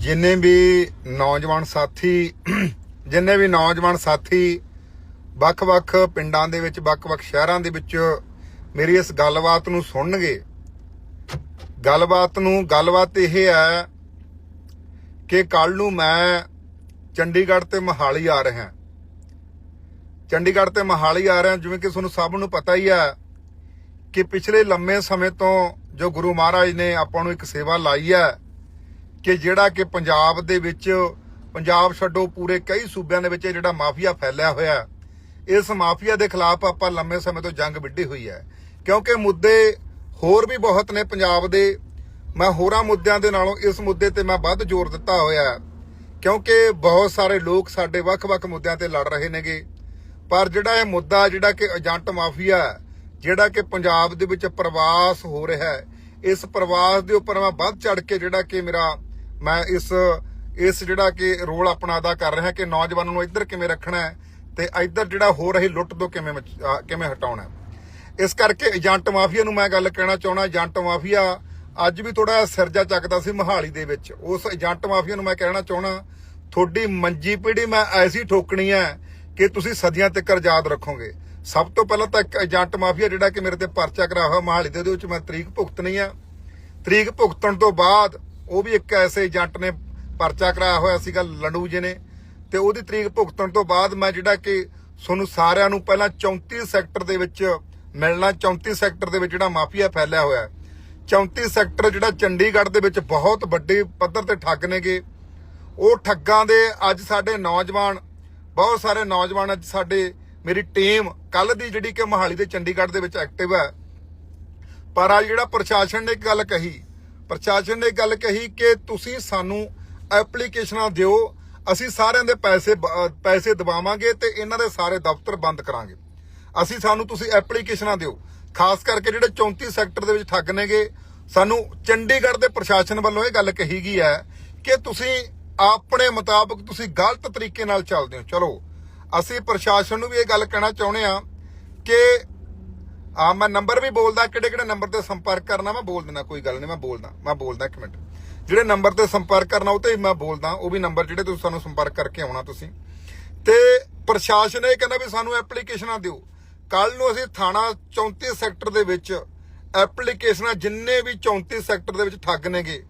ਜਿੰਨੇ ਵੀ ਨੌਜਵਾਨ ਸਾਥੀ, ਜਿੰਨੇ ਵੀ ਨੌਜਵਾਨ ਸਾਥੀ ਵੱਖ-ਵੱਖ ਪਿੰਡਾਂ ਦੇ ਵਿੱਚ, ਵੱਖ-ਵੱਖ ਸ਼ਹਿਰਾਂ ਦੇ ਵਿੱਚ ਮੇਰੀ ਇਸ ਗੱਲਬਾਤ ਨੂੰ ਸੁਣਨਗੇ। ਗੱਲਬਾਤ ਨੂੰ, ਗੱਲਬਾਤ ਇਹ ਹੈ ਕਿ ਕੱਲ ਨੂੰ ਮੈਂ ਚੰਡੀਗੜ੍ਹ ਤੇ ਮਹਾਲੀ ਆ ਰਿਹਾ ਚੰਡੀਗੜ੍ਹ ਤੇ ਮਹਾਲੀ ਆ ਰਿਹਾ, ਜਿਵੇਂ ਕਿ ਤੁਹਾਨੂੰ ਸਭ ਨੂੰ ਪਤਾ ਹੀ ਹੈ ਕਿ ਪਿਛਲੇ ਲੰਮੇ ਸਮੇਂ ਤੋਂ ਜੋ ਗੁਰੂ ਮਹਾਰਾਜ ਨੇ ਆਪਾਂ ਨੂੰ ਇੱਕ ਸੇਵਾ ਲਾਈ ਹੈ ਕਿ ਜਿਹੜਾ ਕਿ ਪੰਜਾਬ ਦੇ ਵਿੱਚ, ਪੰਜਾਬ ਛੱਡੋ ਪੂਰੇ ਕਈ ਸੂਬਿਆਂ ਦੇ ਵਿੱਚ ਇਹ ਜਿਹੜਾ ਮਾਫੀਆ ਫੈਲਿਆ ਹੋਇਆ ਇਸ ਮਾਫੀਆ ਦੇ ਖਿਲਾਫ ਆਪਾਂ ਲੰਮੇ ਸਮੇਂ ਤੋਂ ਜੰਗ ਵਿੱਢੀ ਹੋਈ ਹੈ। ਕਿਉਂਕਿ ਮੁੱਦੇ ਹੋਰ ਵੀ ਬਹੁਤ ਨੇ ਪੰਜਾਬ ਦੇ। ਮੈਂ ਹੋਰਾਂ ਮੁੱਦਿਆਂ ਦੇ ਨਾਲੋਂ ਇਸ ਮੁੱਦੇ ਤੇ ਮੈਂ ਵੱਧ ਜ਼ੋਰ ਦਿੱਤਾ ਹੋਇਆ ਹੈ, ਕਿਉਂਕਿ ਬਹੁਤ ਸਾਰੇ ਲੋਕ ਸਾਡੇ ਵੱਖ-ਵੱਖ ਮੁੱਦਿਆਂ ਤੇ ਲੜ ਰਹੇ ਨੇਗੇ। ਪਰ ਜਿਹੜਾ ਇਹ ਮੁੱਦਾ, ਜਿਹੜਾ ਕਿ ਏਜੰਟ ਮਾਫੀਆ ਜਿਹੜਾ ਕਿ ਪੰਜਾਬ ਦੇ ਵਿੱਚ ਪ੍ਰਵਾਸ ਹੋ ਰਿਹਾ ਹੈ, ਇਸ ਪ੍ਰਵਾਸ ਦੇ ਉੱਪਰ ਮੈਂ ਵੱਧ ਚੜ ਕੇ ਜਿਹੜਾ ਕਿ ਮੇਰਾ ਮੈਂ ਇਸ ਇਸ ਜਿਹੜਾ ਕਿ ਰੋਲ ਆਪਣਾ ਅਦਾ ਕਰ ਰਿਹਾ ਕਿ ਨੌਜਵਾਨਾਂ ਨੂੰ ਇੱਧਰ ਕਿਵੇਂ ਰੱਖਣਾ ਹੈ ਤੇ ਇੱਧਰ ਜਿਹੜਾ ਹੋ ਰਹੀ ਲੁੱਟ ਤੋਂ ਕਿਵੇਂ ਕਿਵੇਂ ਹਟਾਉਣਾ ਇਸ ਕਰਕੇ ਏਜੰਟ ਮਾਫੀਆ ਨੂੰ ਮੈਂ ਗੱਲ ਕਹਿਣਾ ਚਾਹਣਾ ਏਜੰਟ ਮਾਫੀਆ ਅੱਜ ਵੀ ਥੋੜਾ ਸਿਰਜਾ ਚੱਕਦਾ ਸੀ ਮਹਾਲੀ ਦੇ ਵਿੱਚ। ਉਸ ਏਜੰਟ ਮਾਫੀਆ ਨੂੰ ਮੈਂ ਕਹਿਣਾ ਚਾਹਣਾ ਤੁਹਾਡੀ ਮੰਜੀ ਪੀੜੀ ਮੈਂ ਐਸੀ ਠੋਕਣੀ ਹੈ ਕਿ ਤੁਸੀਂ ਸਦੀਆਂ ਤੱਕ ਯਾਦ ਰੱਖੋਗੇ। ਸਭ ਤੋਂ ਪਹਿਲਾਂ ਤਾਂ ਇੱਕ ਏਜੰਟ ਮਾਫੀਆ ਜਿਹੜਾ ਕਿ ਮੇਰੇ ਤੇ ਪਰਚਾ ਕਰਾਇਆ ਹੋਇਆ ਮਹਾਲੀ ਦੇ, ਉਹਦੇ ਵਿੱਚ ਮੈਂ ਤਰੀਕ ਭੁਗਤਣੀ ਆ ਤਰੀਕ ਭੁਗਤਣ ਤੋਂ ਬਾਅਦ ਉਹ ਵੀ ਇੱਕ ਐਸੇ ਏਜੰਟ ਨੇ, ਪਰਚਾ ਕਰਾਇਆ ਹੋਇਆ ਸੀਗਾ ਲੰਡੂ ਜੀ ਨੇ। ਤੇ ਉਹਦੀ ਤਰੀਕ ਭੁਗਤਣ ਤੋਂ ਬਾਅਦ ਮੈਂ ਜਿਹੜਾ ਕਿ ਤੁਹਾਨੂੰ ਸਾਰਿਆਂ ਨੂੰ ਪਹਿਲਾਂ 34 ਸੈਕਟਰ ਦੇ ਵਿੱਚ ਮਿਲਣਾ 34 ਸੈਕਟਰ ਦੇ ਵਿੱਚ ਜਿਹੜਾ ਮਾਫੀਆ ਫੈਲਿਆ ਹੋਇਆ। ਹੈ 34 ਸੈਕਟਰ ਜਿਹੜਾ ਚੰਡੀਗੜ੍ਹ ਦੇ ਵਿੱਚ ਬਹੁਤ ਵੱਡੇ ਪੱਧਰ ਤੇ ਠੱਗ ਨੇਗੇ। ਉਹ ਠੱਗਾਂ ਦੇ ਅੱਜ ਸਾਡੇ ਨੌਜਵਾਨ, ਬਹੁਤ ਸਾਰੇ ਨੌਜਵਾਨ ਅੱਜ ਸਾਡੇ, ਮੇਰੀ ਟੀਮ ਕੱਲ ਦੀ ਜਿਹੜੀ ਕਿ ਮੋਹਾਲੀ ਤੇ ਚੰਡੀਗੜ੍ਹ ਦੇ ਵਿੱਚ ਐਕਟਿਵ ਹੈ। ਪਰ ਅੱਜ ਜਿਹੜਾ ਪ੍ਰਸ਼ਾਸਨ ਨੇ ਇੱਕ ਗੱਲ ਕਹੀ ਪ੍ਰਸ਼ਾਸਨ ਨੇ ਇੱਕ ਗੱਲ ਕਹੀ ਕਿ ਤੁਸੀਂ ਸਾਨੂੰ ਐਪਲੀਕੇਸ਼ਨਾਂ ਦਿਓ, ਅਸੀਂ ਸਾਰਿਆਂ ਦੇ ਪੈਸੇ ਪੈਸੇ ਦਬਾਵਾਂਗੇ ਤੇ ਇਹਨਾਂ ਦੇ ਸਾਰੇ ਦਫ਼ਤਰ ਬੰਦ ਕਰਾਂਗੇ। ਅਸੀਂ ਸਾਨੂੰ ਤੁਸੀਂ ਐਪਲੀਕੇਸ਼ਨਾਂ ਦਿਓ। ਖਾਸ ਕਰਕੇ ਜਿਹੜੇ 34 ਸੈਕਟਰ ਦੇ ਵਿੱਚ ਠੱਗ ਨੇਗੇ, ਸਾਨੂੰ ਚੰਡੀਗੜ੍ਹ ਦੇ ਪ੍ਰਸ਼ਾਸਨ ਵੱਲੋਂ ਇਹ ਗੱਲ ਕਹੀ ਗਈ ਹੈ ਕਿ ਤੁਸੀਂ ਆਪਣੇ ਮੁਤਾਬਕ ਤੁਸੀਂ ਗਲਤ ਤਰੀਕੇ ਨਾਲ ਚੱਲਦੇ ਹੋ। ਚਲੋ, ਅਸੀਂ ਪ੍ਰਸ਼ਾਸਨ ਨੂੰ ਵੀ ਇਹ ਗੱਲ ਕਹਿਣਾ ਚਾਹੁੰਦੇ ਆ ਕਿ ਆ ਮੈਂ ਨੰਬਰ ਵੀ ਬੋਲਦਾ ਕਿਹੜੇ ਕਿਹੜੇ ਨੰਬਰ ਤੇ ਸੰਪਰਕ ਕਰਨਾ, ਮੈਂ ਬੋਲ ਦਿੰਦਾ, ਕੋਈ ਗੱਲ ਨਹੀਂ, ਮੈਂ ਬੋਲਦਾ ਮੈਂ ਬੋਲਦਾ ਇੱਕ ਮਿੰਟ। ਜਿਹੜੇ ਨੰਬਰ ਤੇ ਸੰਪਰਕ ਕਰਨਾ, ਉਹ ਤੇ ਮੈਂ ਬੋਲਦਾ, ਉਹ ਵੀ ਨੰਬਰ ਜਿਹੜੇ ਤੁਸੀਂ ਸਾਨੂੰ ਸੰਪਰਕ ਕਰਕੇ ਆਉਣਾ ਤੁਸੀਂ। ਤੇ ਪ੍ਰਸ਼ਾਸਨ ਇਹ ਕਹਿੰਦਾ ਵੀ ਸਾਨੂੰ ਐਪਲੀਕੇਸ਼ਨਾਂ ਦਿਓ। ਕੱਲ ਨੂੰ ਅਸੀਂ ਥਾਣਾ 34 ਸੈਕਟਰ ਦੇ ਵਿੱਚ ਐਪਲੀਕੇਸ਼ਨਾਂ, ਜਿੰਨੇ ਵੀ 34 ਸੈਕਟਰ ਦੇ ਵਿੱਚ ਠੱਗ ਨੇਗੇ,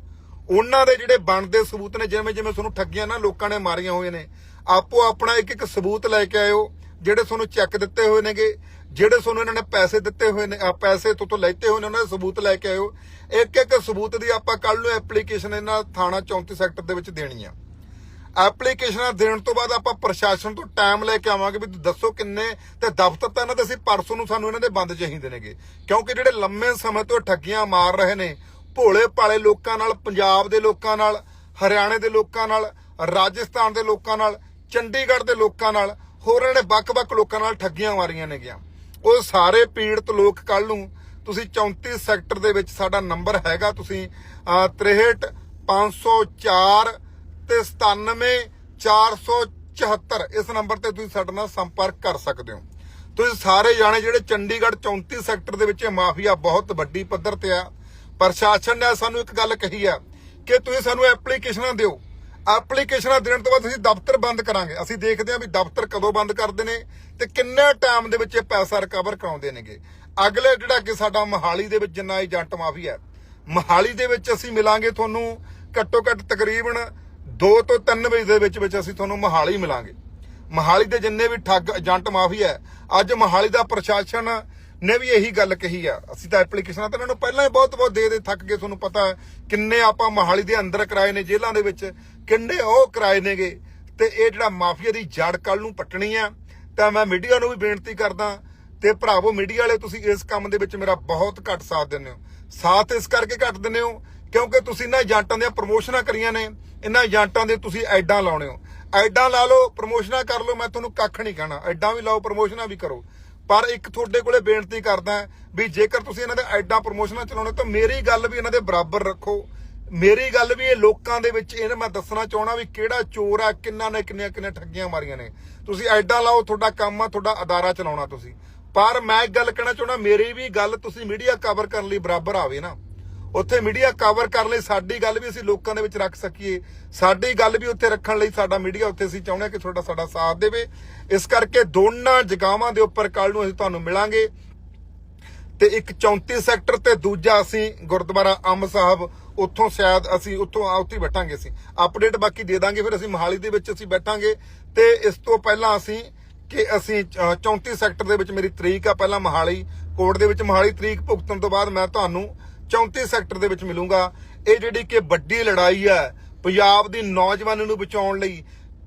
ਉਹਨਾਂ ਦੇ ਜਿਹੜੇ ਬਣਦੇ ਸਬੂਤ ਨੇ, ਜਿਵੇਂ ਜਿਵੇਂ ਤੁਹਾਨੂੰ ਠੱਗੀਆਂ ਨਾ ਲੋਕਾਂ ਨੇ ਮਾਰੀਆਂ ਹੋਏ ਨੇ ਆਪੋ ਆਪਣਾ ਇੱਕ ਇੱਕ ਸਬੂਤ ਲੈ ਕੇ ਆਇਓ, ਜਿਹੜੇ ਤੁਹਾਨੂੰ ਚੈੱਕ ਦਿੱਤੇ ਹੋਏ ਨੇਗੇ। ਜਿਹੜੇ ਤੁਹਾਨੂੰ ਇਹਨਾਂ ਨੇ ਪੈਸੇ ਦਿੱਤੇ ਹੋਏ ਨੇ ਆ ਪੈਸੇ ਤੋਂ ਤੋਂ ਲੈਤੇ ਹੋਏ ਨੇ, ਉਹਨਾਂ ਦੇ ਸਬੂਤ ਲੈ ਕੇ ਆਇਓ। ਇੱਕ ਇੱਕ ਸਬੂਤ ਦੀ ਆਪਾਂ ਕੱਲ ਨੂੰ ਐਪਲੀਕੇਸ਼ਨ ਇਹਨਾਂ ਥਾਣਾ 34 ਸੈਕਟਰ ਦੇ ਵਿੱਚ ਦੇਣੀ ਆ। ਐਪਲੀਕੇਸ਼ਨਾਂ ਦੇਣ ਤੋਂ ਬਾਅਦ ਆਪਾਂ ਪ੍ਰਸ਼ਾਸਨ ਤੋਂ ਟਾਈਮ ਲੈ ਕੇ ਆਵਾਂਗੇ ਵੀ ਦੱਸੋ ਕਿੰਨੇ ਤੇ ਦਫ਼ਤਰ ਤਾਂ ਇਹਨਾਂ ਦੇ ਅਸੀਂ ਪਰਸੋਂ ਨੂੰ ਸਾਨੂੰ ਇਹਨਾਂ ਦੇ ਬੰਦ ਚਾਹੀਦੇ ਨੇਗੇ ਕਿਉਂਕਿ ਜਿਹੜੇ ਲੰਮੇ ਸਮੇਂ ਤੋਂ ਠੱਗੀਆਂ ਮਾਰ ਰਹੇ ਨੇ, ਭੋਲੇ ਭਾਲੇ ਲੋਕਾਂ ਨਾਲ, ਪੰਜਾਬ ਦੇ ਲੋਕਾਂ ਨਾਲ, ਹਰਿਆਣੇ ਦੇ ਲੋਕਾਂ ਨਾਲ, ਰਾਜਸਥਾਨ ਦੇ ਲੋਕਾਂ ਨਾਲ, ਚੰਡੀਗੜ੍ਹ ਦੇ ਲੋਕਾਂ ਨਾਲ, ਹੋਰ ਇਹਨਾਂ ਨੇ ਵੱਖ-ਵੱਖ ਲੋਕਾਂ ਨਾਲ ਠੱਗੀਆਂ ਮਾਰੀਆਂ ਨੇਗੀਆਂ। ਉਹ ਸਾਰੇ ਪੀੜਤ ਲੋਕ ਕੱਲ ਨੂੰ ਤੁਸੀਂ 34 ਸੈਕਟਰ ਦੇ ਵਿੱਚ ਸਾਡਾ ਨੰਬਰ ਹੈਗਾ ਤੁਸੀਂ ਅਹ, 63 504 ਤੇ 97 474 ਇਸ ਨੰਬਰ ਤੇ ਤੁਸੀਂ ਸਾਡੇ ਨਾਲ ਸੰਪਰਕ ਕਰ ਸਕਦੇ ਹੋ। ਤੁਸੀਂ ਸਾਰੇ ਜਾਣੇ ਜਿਹੜੇ ਚੰਡੀਗੜ੍ਹ 34 ਸੈਕਟਰ ਦੇ ਵਿੱਚ ਇਹ ਮਾਫੀਆ ਬਹੁਤ ਵੱਡੀ ਪੱਧਰ ਤੇ ਆ ਪ੍ਰਸ਼ਾਸਨ ਨੇ ਸਾਨੂੰ ਇੱਕ ਗੱਲ ਕਹੀ ਆ ਕਿ ਤੁਸੀਂ ਸਾਨੂੰ ਐਪਲੀਕੇਸ਼ਨਾਂ ਦਿਓ। ਐਪਲੀਕੇਸ਼ਨਾਂ ਦੇਣ ਤੋਂ ਬਾਅਦ ਅਸੀਂ ਦਫ਼ਤਰ ਬੰਦ ਕਰਾਂਗੇ। ਅਸੀਂ ਦੇਖਦੇ ਹਾਂ ਵੀ ਦਫ਼ਤਰ ਕਦੋਂ ਬੰਦ ਕਰਦੇ ਨੇ ਤੇ ਕਿੰਨੇ ਟਾਈਮ ਦੇ ਵਿੱਚ ਇਹ ਪੈਸਾ ਰਿਕਵਰ ਕਰਾਉਂਦੇ ਨੇਗੇ। ਅਗਲੇ ਜਿਹੜਾ ਕਿ ਸਾਡਾ ਮਹਾਲੀ ਦੇ ਵਿੱਚ ਜਿੰਨਾ ਏਜੰਟ ਮਾਫੀਆ ਹੈ, ਮਹਾਲੀ ਦੇ ਵਿੱਚ ਅਸੀਂ ਮਿਲਾਂਗੇ ਤੁਹਾਨੂੰ ਘੱਟੋ ਘੱਟ ਤਕਰੀਬਨ 2 ਤੋਂ 3 ਵਜੇ ਦੇ ਵਿੱਚ ਵਿੱਚ ਅਸੀਂ ਤੁਹਾਨੂੰ ਮਹਾਲੀ ਮਿਲਾਂਗੇ। ਮਹਾਲੀ ਦੇ ਜਿੰਨੇ ਵੀ ਠੱਗ ਏਜੰਟ ਮਾਫੀਆ ਹੈ, ਅੱਜ ਮਹਾਲੀ ਦਾ ਪ੍ਰਸ਼ਾਸਨ ਨੇ ਵੀ ਇਹੀ ਗੱਲ ਕਹੀ ਆ। ਅਸੀਂ ਤਾਂ ਐਪਲੀਕੇਸ਼ਨਾਂ ਤਾਂ ਇਹਨਾਂ ਨੂੰ ਪਹਿਲਾਂ ਹੀ ਬਹੁਤ ਬਹੁਤ ਦੇ ਦੇ ਥੱਕ ਗਏ ਤੁਹਾਨੂੰ ਪਤਾ ਕਿੰਨੇ ਆਪਾਂ ਮਹਾਲੀ ਦੇ ਅੰਦਰ ਕਰਾਏ ਨੇ ਜੇਲ੍ਹਾਂ ਦੇ ਵਿੱਚ। ਕਿੰਨੇ ਉਹ ਕਿਰਾਏ ਨੇਗੇ। ਤੇ ਇਹ ਜਿਹੜਾ ਮਾਫੀਆ ਦੀ ਜੜ ਕੱਲ ਨੂੰ ਪੱਟਣੀ ਆ, ਤਾਂ ਮੈਂ ਮੀਡੀਆ ਨੂੰ ਵੀ ਬੇਨਤੀ ਕਰਦਾ ਤੇ ਭਰਾਵੋ, ਮੀਡੀਆ ਵਾਲੇ ਤੁਸੀਂ ਇਸ ਕੰਮ ਦੇ ਵਿੱਚ ਮੇਰਾ ਬਹੁਤ ਘੱਟ ਸਾਥ ਦਿੰਦੇ ਹੋ। ਸਾਥ ਇਸ ਕਰਕੇ ਘੱਟ ਦਿੰਦੇ ਹੋ ਕਿਉਂਕਿ ਤੁਸੀਂ ਇਹਨਾਂ ਏਜੰਟਾਂ ਦੀਆਂ ਪ੍ਰਮੋਸ਼ਨਾਂ ਕਰੀਆਂ ਨੇ, ਇਹਨਾਂ ਏਜੰਟਾਂ ਦੇ ਤੁਸੀਂ ਐਡਾਂ ਲਾਉਣੇ ਹੋ। ਐਡਾਂ ਲਾ ਲਓ, ਪ੍ਰਮੋਸ਼ਨਾਂ ਕਰ ਲਓ, ਮੈਂ ਤੁਹਾਨੂੰ ਕੱਖ ਨਹੀਂ ਕਹਿਣਾ। ਐਡਾਂ ਵੀ ਲਾਓ, ਪ੍ਰਮੋਸ਼ਨਾਂ ਵੀ ਕਰੋ। ਪਰ ਇੱਕ ਤੁਹਾਡੇ ਕੋਲੇ ਬੇਨਤੀ ਕਰਦਾ ਵੀ ਜੇਕਰ ਤੁਸੀਂ ਇਹਨਾਂ ਦੇ ਐਡਾਂ ਪ੍ਰਮੋਸ਼ਨਾਂ ਚਲਾਉਣੇ ਤਾਂ ਮੇਰੀ ਗੱਲ ਵੀ ਇਹਨਾਂ ਦੇ ਬਰਾਬਰ ਰੱਖੋ। ਮੇਰੀ ਗੱਲ ਵੀ ਇਹ ਲੋਕਾਂ ਦੇ ਵਿੱਚ ਇਹਨਾਂ ਮੈਂ ਦੱਸਣਾ ਚਾਹਣਾ ਵੀ ਕਿਹੜਾ ਚੋਰ ਆ, ਕਿੰਨਾ ਨੇ ਕਿੰਨੀਆਂ ਕਿੰਨੀਆਂ ਠੱਗੀਆਂ ਮਾਰੀਆਂ ਨੇ। ਤੁਸੀਂ ਐਡਾ ਲਾਓ, ਤੁਹਾਡਾ ਕੰਮ ਆ, ਤੁਹਾਡਾ ਅਦਾਰਾ ਚਲਾਉਣਾ ਤੁਸੀਂ। ਪਰ ਮੈਂ ਇੱਕ ਗੱਲ ਕਹਿਣਾ ਚਾਹਣਾ ਮੇਰੀ ਵੀ ਗੱਲ ਤੁਸੀਂ ਮੀਡੀਆ ਕਵਰ ਕਰਨ ਲਈ ਬਰਾਬਰ ਆਵੇ ਨਾ। ਉੱਥੇ ਮੀਡੀਆ ਕਵਰ ਕਰਨ ਲਈ ਸਾਡੀ ਗੱਲ ਵੀ ਅਸੀਂ ਲੋਕਾਂ ਦੇ ਵਿੱਚ ਰੱਖ ਸਕੀਏ। ਸਾਡੀ ਗੱਲ ਵੀ ਉੱਥੇ ਰੱਖਣ ਲਈ ਸਾਡਾ ਮੀਡੀਆ ਉੱਥੇ ਅਸੀਂ ਚਾਹੁੰਦੇ ਹਾਂ ਕਿ ਤੁਹਾਡਾ ਸਾਡਾ ਸਾਥ ਦੇਵੇ। ਇਸ ਕਰਕੇ ਦੋਨਾਂ ਜਗਾਵਾਂ ਦੇ ਉੱਪਰ ਕੱਲ ਨੂੰ ਅਸੀਂ ਤੁਹਾਨੂੰ ਮਿਲਾਂਗੇ। ਤੇ ਇੱਕ 34 ਸੈਕਟਰ ਤੇ ਦੂਜਾ ਅਸੀਂ ਗੁਰਦੁਆਰਾ ਅੰਮ ਸਾਹਿਬ ਉੱਥੋਂ ਸ਼ਾਇਦ ਅਸੀਂ ਉੱਥੋਂ ਉੱਥੇ ਬੈਠਾਂਗੇ ਅਸੀਂ। ਅਪਡੇਟ ਬਾਕੀ ਦੇ ਦਾਂਗੇ ਫਿਰ ਅਸੀਂ ਮੋਹਾਲੀ ਦੇ ਵਿੱਚ ਅਸੀਂ ਬੈਠਾਂਗੇ। ਤੇ ਇਸ ਤੋਂ ਪਹਿਲਾਂ ਅਸੀਂ ਕਿ ਅਸੀਂ ਅ, 34 ਸੈਕਟਰ ਦੇ ਵਿੱਚ ਮੇਰੀ ਤਰੀਕ ਆ ਪਹਿਲਾਂ ਮੋਹਾਲੀ ਕੋਰਟ ਦੇ ਵਿੱਚ ਮੋਹਾਲੀ ਤਰੀਕ ਭੁਗਤਣ ਤੋਂ ਬਾਅਦ ਮੈਂ ਤੁਹਾਨੂੰ 34 ਸੈਕਟਰ ਦੇ ਵਿੱਚ ਮਿਲੂੰਗਾ। ਇਹ ਜਿਹੜੀ ਕਿ ਵੱਡੀ ਲੜਾਈ ਹੈ ਪੰਜਾਬ ਦੀ ਨੌਜਵਾਨੀ ਨੂੰ ਬਚਾਉਣ ਲਈ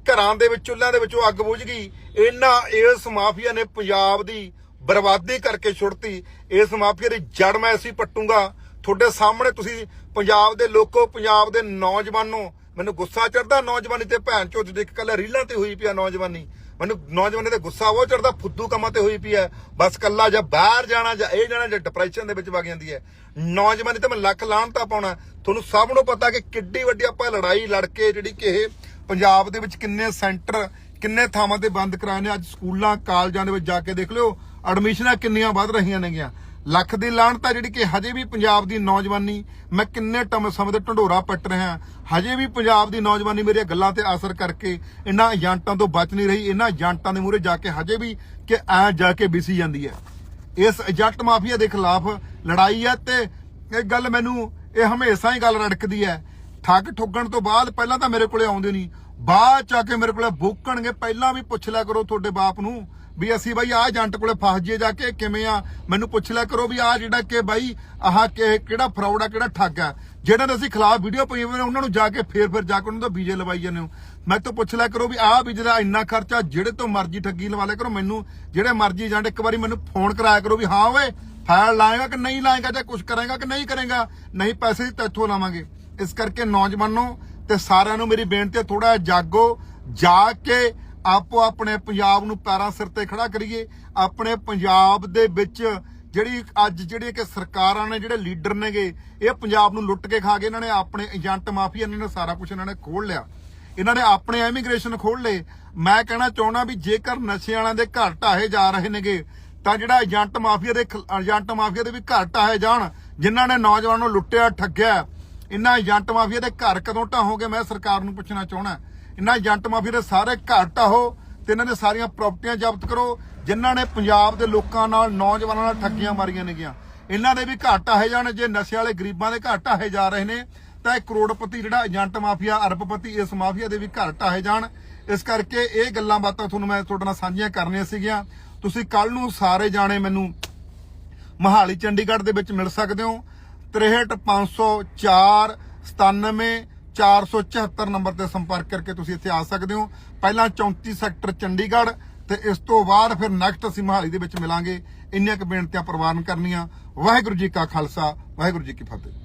ਘਰਾਂ ਦੇ ਵਿੱਚ ਚੁੱਲ੍ਹਿਆਂ ਦੇ ਵਿੱਚੋਂ ਅੱਗ ਬੁਝ ਗਈ। ਇਹਨਾਂ ਇਸ ਮਾਫੀਆ ਨੇ ਪੰਜਾਬ ਦੀ ਬਰਬਾਦੀ ਕਰਕੇ ਛੁੱਟਤੀ, ਇਸ ਮਾਫੀਆ ਦੀ ਜੜ ਮੈਂ ਅਸੀਂ ਪੱਟੂੰਗਾ। ਤੁਹਾਡੇ ਸਾਹਮਣੇ ਤੁਸੀਂ ਪੰਜਾਬ ਦੇ ਲੋਕੋ, ਪੰਜਾਬ ਦੇ ਨੌਜਵਾਨੋ, ਮੈਨੂੰ ਗੁੱਸਾ ਚੜਦਾ ਨੌਜਵਾਨੀ ਤੇ ਭੈਣ ਚੋਦ ਦੇਖ ਕੱਲਾ ਰੀਲਾਂ ਤੇ ਹੋਈ ਪਿਆ ਨੌਜਵਾਨੀ। ਮੈਨੂੰ ਨੌਜਵਾਨੀ ਤੇ ਗੁੱਸਾ ਉਹ ਚੜਦਾ ਫੁੱਦੂ ਕੰਮਾਂ ਤੇ ਹੋਈ ਪਿਆ ਬਸ ਕੱਲਾ ਜਾਂ ਬਾਹਰ ਜਾਣਾ ਜਾਂ ਇਹ ਜਾਣਾ ਜਾਂ ਡਿਪਰੈਸ਼ਨ ਦੇ ਵਿੱਚ ਵਗ ਜਾਂਦੀ ਹੈ ਨੌਜਵਾਨੀ ਤੇ ਮੈਂ ਲੱਖ ਲਾਹਨਤਾ ਪਾਉਣਾ। ਤੁਹਾਨੂੰ ਸਭ ਨੂੰ ਪਤਾ ਕਿ ਕਿੱਡੀ ਵੱਡੀ ਆਪਾਂ ਲੜਾਈ ਲੜ ਕੇ ਜਿਹੜੀ ਕਿ ਇਹ ਪੰਜਾਬ ਦੇ ਵਿੱਚ ਕਿੰਨੇ ਸੈਂਟਰ, ਕਿੰਨੇ ਥਾਵਾਂ ਤੇ ਬੰਦ ਕਰਾਏ ਨੇ, ਅੱਜ ਸਕੂਲਾਂ, ਕਾਲਜਾਂ ਦੇ ਵਿੱਚ ਜਾ ਕੇ ਦੇਖ ਲਿਓ। ਐਡਮਿਸ਼ਨਾਂ ਕਿੰਨੀਆਂ ਵੱਧ ਰਹੀਆਂ ਨੇਗੀਆਂ। ਲੱਖ ਦੀ ਲਾਹਨਤ ਜਿਹੜੀ ਕਿ ਹਜੇ ਵੀ ਪੰਜਾਬ ਦੀ ਨੌਜਵਾਨੀ, ਮੈਂ ਕਿੰਨੇ ਟਮ ਸਮੇਂ ਦੇ ਢੰਡੋਰਾ ਪੱਟ ਰਿਹਾ ਹਜੇ ਵੀ ਪੰਜਾਬ ਦੀ ਨੌਜਵਾਨੀ ਮੇਰੀਆਂ ਗੱਲਾਂ ਤੇ ਅਸਰ ਕਰਕੇ ਇਹਨਾਂ ਏਜੰਟਾਂ ਤੋਂ ਬਚ ਨਹੀਂ ਰਹੀ, ਇਹਨਾਂ ਏਜੰਟਾਂ ਦੇ ਮੂਹਰੇ ਜਾ ਕੇ ਹਜੇ ਵੀ ਕਿ ਐ ਜਾ ਕੇ ਵਿਸੀ ਜਾਂਦੀ ਹੈ। ਇਸ ਏਜੰਟ ਮਾਫੀਆ ਦੇ ਖਿਲਾਫ ਲੜਾਈ ਹੈ ਤੇ ਇਹ ਗੱਲ ਮੈਨੂੰ, ਇਹ ਹਮੇਸ਼ਾ ਹੀ ਗੱਲ ਰੜਕਦੀ ਹੈ। ਠੱਗ ਠੁੱਗਣ ਤੋਂ ਬਾਅਦ ਪਹਿਲਾਂ ਤਾਂ ਮੇਰੇ ਕੋਲੇ ਆਉਂਦੇ ਨਹੀਂ। ਬਾਅਦ ਚ ਆ ਕੇ ਮੇਰੇ ਕੋਲੇ ਬੁੱਕਣਗੇ ਪਹਿਲਾਂ ਵੀ ਪੁੱਛ ਲਿਆ ਕਰੋ ਤੁਹਾਡੇ ਬਾਪ ਨੂੰ। ਵੀ ਅਸੀਂ ਬਾਈ ਆਹ ਏਜੰਟ ਕੋਲੇ ਫਸ ਜੀਏ ਜਾ ਕੇ, ਕਿਵੇਂ ਆ? ਮੈਨੂੰ ਪੁੱਛ ਲਿਆ ਕਰੋ ਵੀ ਆਹ ਜਿਹੜਾ ਕਿ ਬਾਈ, ਆਹ ਕਿਹੜਾ ਫਰਾਡ ਆ, ਕਿਹੜਾ ਠੱਗ ਆ? ਜਿਹੜਾ ਦੇ ਅਸੀਂ ਖਿਲਾਫ ਵੀਡੀਓ ਪਾਈ ਹੋਈ ਉਹਨਾਂ ਨੂੰ ਜਾ ਕੇ ਫੇਰ ਫੇਰ ਜਾ ਕੇ ਉਹਨਾਂ ਤੋਂ ਵੀਜ਼ੇ ਲਵਾਈ ਜਾਂਦੇ ਹੋ। ਮੈਂ ਤੋਂ ਪੁੱਛ ਲਿਆ ਕਰੋ ਵੀ ਆਹ ਵੀਜ਼ੇ ਦਾ ਇੰਨਾ ਖਰਚਾ, ਜਿਹੜੇ ਤੋਂ ਮਰਜ਼ੀ ਠੱਗੀ ਲਵਾ ਲਿਆ ਕਰੋ ਮੈਨੂੰ। ਜਿਹੜੇ ਮਰਜ਼ੀ ਏਜੰਟ ਇੱਕ ਵਾਰੀ ਮੈਨੂੰ ਫੋਨ ਕਰਾਇਆ ਕਰੋ ਵੀ ਹਾਂ ਓਏ ਫਾਈਲ ਲਾਏਗਾ ਕਿ ਨਹੀਂ ਲਾਏਗਾ ਜਾਂ ਕੁਝ ਕਰੇਗਾ ਕਿ ਨਹੀਂ ਕਰੇਗਾ? ਨਹੀਂ ਪੈਸੇ ਦੀ ਤੈਥੋਂ ਲਾਵਾਂਗੇ। ਇਸ ਕਰਕੇ ਨੌਜਵਾਨੋ ਤੇ ਸਾਰਿਆਂ ਨੂੰ ਮੇਰੀ ਬੇਨਤੀ ਹੈ ਥੋੜਾ ਜਾਗੋ, ਜਾ ਕੇ ਆਪੋ ਆਪਣੇ ਪੰਜਾਬ ਨੂੰ ਪੈਰਾਂ ਸਿਰ ਤੇ ਖੜਾ ਕਰੀਏ। ਆਪਣੇ ਪੰਜਾਬ ਦੇ ਵਿੱਚ ਜਿਹੜੀ ਅੱਜ ਜਿਹੜੀ ਕਿ ਸਰਕਾਰਾਂ ਨੇ, ਜਿਹੜੇ ਲੀਡਰ ਨੇਗੇ, ਇਹ ਪੰਜਾਬ ਨੂੰ ਲੁੱਟ ਕੇ ਖਾ ਗਏ। ਇਹਨਾਂ ਨੇ ਆਪਣੇ ਏਜੰਟ ਮਾਫੀਆ ਇਹਨਾਂ ਨੇ ਸਾਰਾ ਕੁਝ ਇਹਨਾਂ ਨੇ ਖੋਲ ਲਿਆ। ਇਹਨਾਂ ਨੇ ਆਪਣੇ ਇਮੀਗ੍ਰੇਸ਼ਨ ਖੋਲ ਲਏ। ਮੈਂ ਕਹਿਣਾ ਚਾਹੁੰਦਾ ਵੀ ਜੇਕਰ ਨਸ਼ੇ ਵਾਲਿਆਂ ਦੇ ਘਰ ਢਾਹੇ ਜਾ ਰਹੇ ਨੇਗੇ, ਤਾਂ ਜਿਹੜਾ ਏਜੰਟ ਮਾਫੀਆ ਦੇ ਖਿਲ- ਏਜੰਟ ਮਾਫੀਆ ਦੇ ਵੀ ਘਰ ਢਾਹੇ ਜਾਣ, ਜਿਨ੍ਹਾਂ ਨੇ ਨੌਜਵਾਨਾਂ ਨੂੰ ਲੁੱਟਿਆ, ਠੱਗਿਆ, ਇਹਨਾਂ ਏਜੰਟ ਮਾਫੀਆ ਦੇ ਘਰ ਕਦੋਂ ਢਾਹੋਗੇ? ਮੈਂ ਸਰਕਾਰ ਨੂੰ ਪੁੱਛਣਾ ਚਾਹੁੰਦਾ। ਇਹਨਾਂ ਏਜੰਟ ਮਾਫੀਆ ਦੇ ਸਾਰੇ ਘਰ ਢਾਹੋ ਤੇ ਇਹਨਾਂ ਦੇ ਸਾਰੀਆਂ ਪ੍ਰਾਪਰਟੀਆਂ ਜ਼ਬਤ ਕਰੋ, ਜਿਨ੍ਹਾਂ ਨੇ ਪੰਜਾਬ ਦੇ ਲੋਕਾਂ ਨਾਲ, ਨੌਜਵਾਨਾਂ ਨਾਲ ਠੱਗੀਆਂ ਮਾਰੀਆਂ ਨੇਗੀਆਂ। ਇਹਨਾਂ ਦੇ ਵੀ ਘਰ ਢਾਹੇ ਜਾਣ, ਜੇ ਨਸ਼ੇ ਵਾਲੇ ਗਰੀਬਾਂ ਦੇ ਘਰ ਢਾਹੇ ਜਾ ਰਹੇ ਨੇ, ਤਾਂ ਇਹ ਕਰੋੜਪਤੀ ਜਿਹੜਾ ਏਜੰਟ ਮਾਫੀਆ, ਅਰਬਪਤੀ ਇਸ ਮਾਫੀਆ ਦੇ ਵੀ ਘਰ ਢਾਹੇ ਜਾਣ। ਇਸ ਕਰਕੇ ਇਹ ਗੱਲਾਂ ਬਾਤਾਂ ਤੁਹਾਨੂੰ ਮੈਂ ਤੁਹਾਡੇ ਨਾਲ ਸਾਂਝੀਆਂ ਕਰਨੀਆਂ ਸੀਗੀਆਂ। ਤੁਸੀਂ ਕੱਲ ਨੂੰ ਸਾਰੇ ਜਾਣੇ ਮੈਨੂੰ ਮਹਾਲੀ ਚੰਡੀਗੜ੍ਹ ਦੇ ਵਿੱਚ ਮਿਲ ਸਕਦੇ ਹੋ। 63504 97 474 ਨੰਬਰ ਤੇ ਸੰਪਰਕ ਕਰਕੇ ਤੁਸੀਂ ਇੱਥੇ ਆ ਸਕਦੇ ਹੋ। ਪਹਿਲਾਂ 34 ਸੈਕਟਰ ਚੰਡੀਗੜ੍ਹ ਤੇ ਇਸ ਤੋਂ ਬਾਅਦ ਫਿਰ ਨੈਕਸਟ ਅਸੀਂ ਮਹਾਲੀ ਦੇ ਵਿੱਚ ਮਿਲਾਂਗੇ। ਇੰਨੀਆਂ ਕੁ ਬੇਨਤੀਆਂ ਪ੍ਰਵਾਨ ਕਰਨੀਆਂ। ਵਾਹਿਗੁਰੂ ਜੀ ਕਾ ਖਾਲਸਾ, ਵਾਹਿਗੁਰੂ ਜੀ ਕੀ ਫਤਿਹ।